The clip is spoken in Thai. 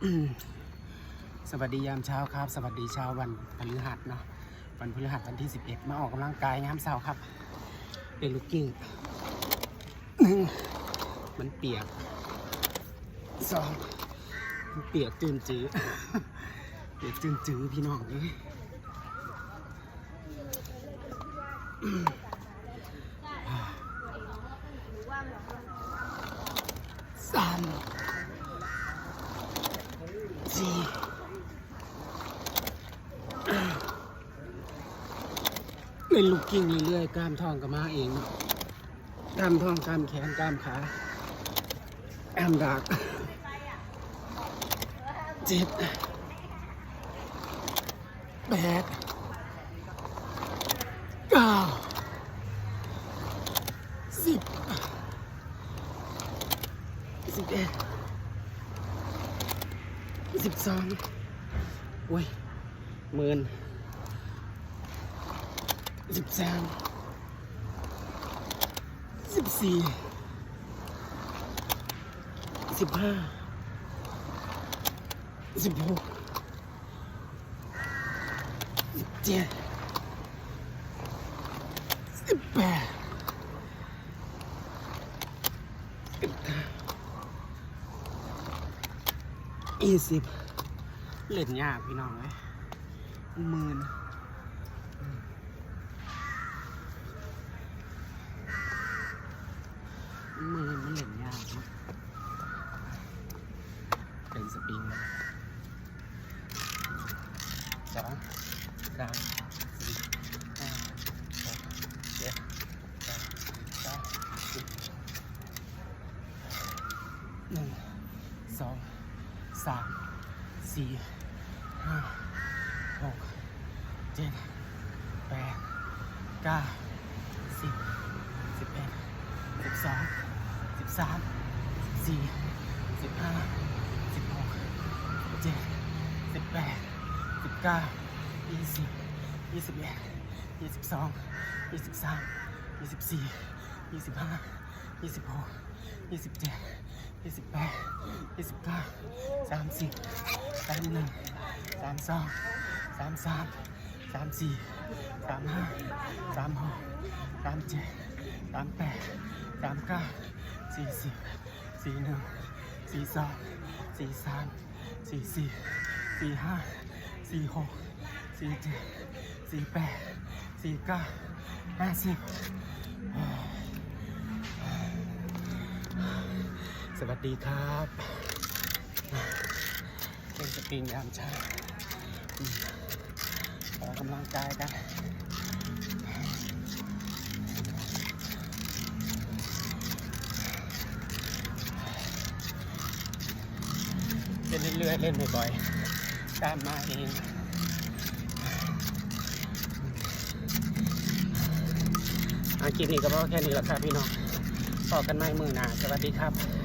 สวัสดียามเช้าครับ สวัสดีเช้าวันพฤหัสเนาะวันพฤหัสวันที่ 11 มาออกกำลังกายงามเช้าครับ เป็นลูกกิ้งหนึ่งมันเปียกสองมันเปียกจืนจื้อเปียกจืนจื้อพี่น้องนี่สาม สี่เล่นลูกกิ้งเรื่อยๆกล้ามท้องก็มาเองกล้ามท้องกล้ามแขนกล้ามขาแอมดักเจ็ดแปดเก้าสิบสิบเอ็ด สิบสองโอ้ยหมื่นสิบสามสิบสี่สิบห้าสิบหกสิบเจ็ดสิบแปดสิบเก้า ยี่สิบเล่นยากพี่น้องเลยหมื่นหมื่นมันเล่นยากเนอะเป็นสปริงนะสองสามสี่ห้าหกเจ็ดแปดเก้าสิบหนึ่งสอง สามสี่ห้าหกเจ็ดแปดเก้าสิบสิบเอ็ดสิบสองสิบสามสี่สิบห้าสิบหกเจ็ดสิบแปดสิบเก้ายี่สิบยี่สิบเอ็ดยี่สิบสองยี่สิบสามยี่สิบสี่ยี่สิบห้ายี่สิบหกยี่สิบเจ็ด ยี่สิบแปดยี่สิบเก้าสามสิบสามหนึ่งสามสองสามสามสามสี่สามห้าสามหกสามเจ็ดสามแปดสามเก้าสี่สิบสี่หนึ่งสี่สองสี่สามสี่สี่สี่ห้าสี่หกสี่เจ็ดสี่แปดสี่เก้าห้าสิบ สวัสดีครับเป็นสปริงยามเช้าออกกำลังกายกันเล่นเรื่อยๆเล่นบ่อยๆตามมาเองอาคลิปนี้ก็พอแค่นี้แหละครับพี่น้องพอกันไม่มือหนาสวัสดีครับ